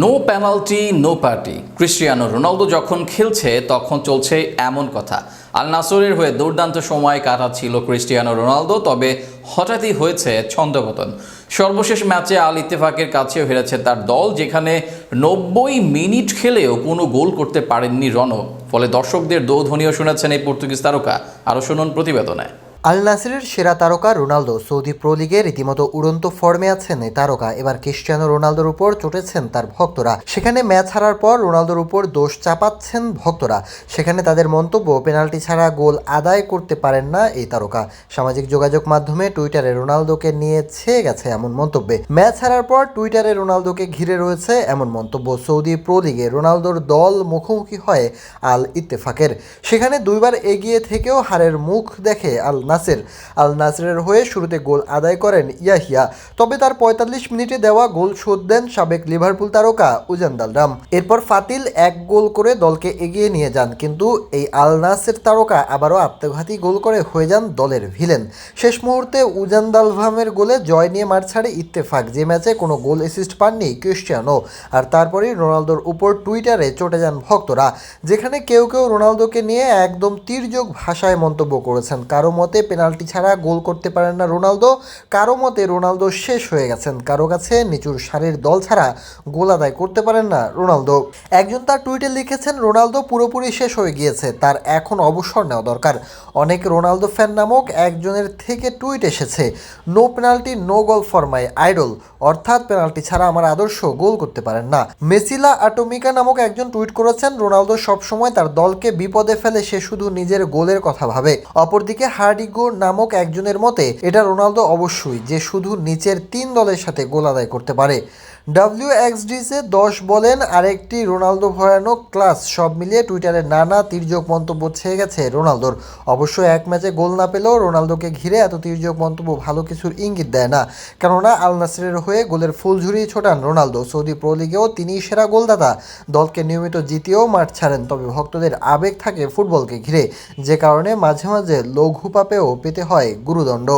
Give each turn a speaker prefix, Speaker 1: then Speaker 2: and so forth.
Speaker 1: No penalty no party Cristiano Ronaldo যখন খেলছে, তখন চলছে এমন কথা। আল নাসরের হয়ে দুর্দান্ত সময় কাটাচ্ছিল ক্রিস্টিয়ানো রোনালদো, তবে হঠাৎই হয়েছে ছন্দপতন। সর্বশেষ ম্যাচে আল ইত্তেফাকের কাছেও হেরেছে তার দল, যেখানে নব্বই মিনিট খেলেও কোনো গোল করতে পারেননি রণ ফলে দর্শকদের দৌধ্বনিও শুনেছেন এই পর্তুগিজ তারকা। আরও শুনুন প্রতিবেদনে।
Speaker 2: আল নাসিরের সেরা তারকা রোনালদো সৌদি প্রো লিগে রীতিমতো উড়ন্ত ফর্মে আছেন এই তারকা। এবার ক্রিস্টিয়ানো রোনালদোর উপর চটেছেন তার ভক্তরা। সেখানে ম্যাচ হারার পর রোনালদোর উপর দোষ চাপাচ্ছেন ভক্তরা। সেখানে তাদের মন্তব্য, পেনাল্টি ছাড়া গোল আদায় করতে পারেন না এই তারকা। সামাজিক যোগাযোগ মাধ্যমে টুইটারে রোনালদোকে নিয়ে ছেয়ে গেছে এমন মন্তব্যে। ম্যাচ হারার পর টুইটারে রোনালদোকে ঘিরে রয়েছে এমন মন্তব্য। সৌদি প্রো লিগে রোনালদোর দল মুখোমুখি হয় আল ইত্তেফাকের সেখানে দুইবার এগিয়ে থেকেও হারের মুখ দেখে আল নাসির। আল নাসিরের হয়ে শুরুতে গোল আদায় করেন ইয়াহিয়া, তবে তার পঁয়তাল্লিশ মিনিটে দেওয়া গোল শোধ দেন সাবেক লিভারপুল তারকা উজান্দালরাম এরপর ফাতিল এক গোল করে দলকে এগিয়ে নিয়ে যান, কিন্তু এই আল নাসের তারকা আবারও আত্মঘাতী গোল করে হয়ে যান দলের ভিলেন। শেষ মুহূর্তে উজান্দালভামের গোলে জয় নিয়ে মার ছাড়ে ইত্তেফাক, যে ম্যাচে কোনো গোল অ্যাসিস্ট পাননি ক্রিস্টিয়ানো আর তারপরেই রোনালদোর উপর টুইটারে চটে যান ভক্তরা, যেখানে কেউ কেউ রোনালদোকে নিয়ে একদম তীর্যক ভাষায় মন্তব্য করেছেন। কারও মতে পেনাল্টি ছাড়া গোল করতে পারেন না রোনালদো। কারও মতে রোনালদো শেষ হয়ে গেছেন, কারও কাছে নিচুর সারির দল ছাড়া গোল আদায় করতে পারেন না রোনালদো। একজন তার টুইটে লিখেছেন, রোনালদো পুরোপুরি শেষ হয়ে গিয়েছে, তার এখন অবসর নেওয়া দরকার। অনেক রোনালদো ফ্যান নামক একজনের থেকে টুইট এসেছে, no penalty, no goal for my idol. অর্থাৎ পেনাল্টি ছাড়া আমার আদর্শ গোল করতে পারেন না। মেসিলা আটোমিকা নামক একজন টুইট করেছেন, রোনালদো সবসময় তার দলকে বিপদে ফেলে, সে শুধু নিজের গোলের কথা ভাবে। অপরদিকে হার্ডিগো নামক একজনের মতে, এটা রোনালদো অবশ্যই যে শুধু নিচের তিন দলের সাথে গোল আদায় করতে পারে। ডাব্লিউ এক্সডিসে দশ বলেন, আরেকটি রোনালদো ভয়ানক ক্লাস। সব মিলিয়ে টুইটারে নানা তির্যক মন্তব্য ছেয়ে গেছে রোনালদোর। অবশ্য এক ম্যাচে গোল না পেলেও রোনালদোকে ঘিরে এত তির্যক মন্তব্য ভালো কিছুর ইঙ্গিত দেয় না। কেননা, আল নাসিরের হয়ে গোলের ফুল ঝুরিয়ে ছোটান রোনালদো। সৌদি প্রো লিগেও তিনিই সেরা গোলদাতা। দলকে নিয়মিত জিতেও মাঠ ছাড়েন, তবে ভক্তদের আবেগ থাকে ফুটবলকে ঘিরে। যে কারণে মাঝে মাঝে লঘু পাপেও পেতে হয় গুরুদণ্ড।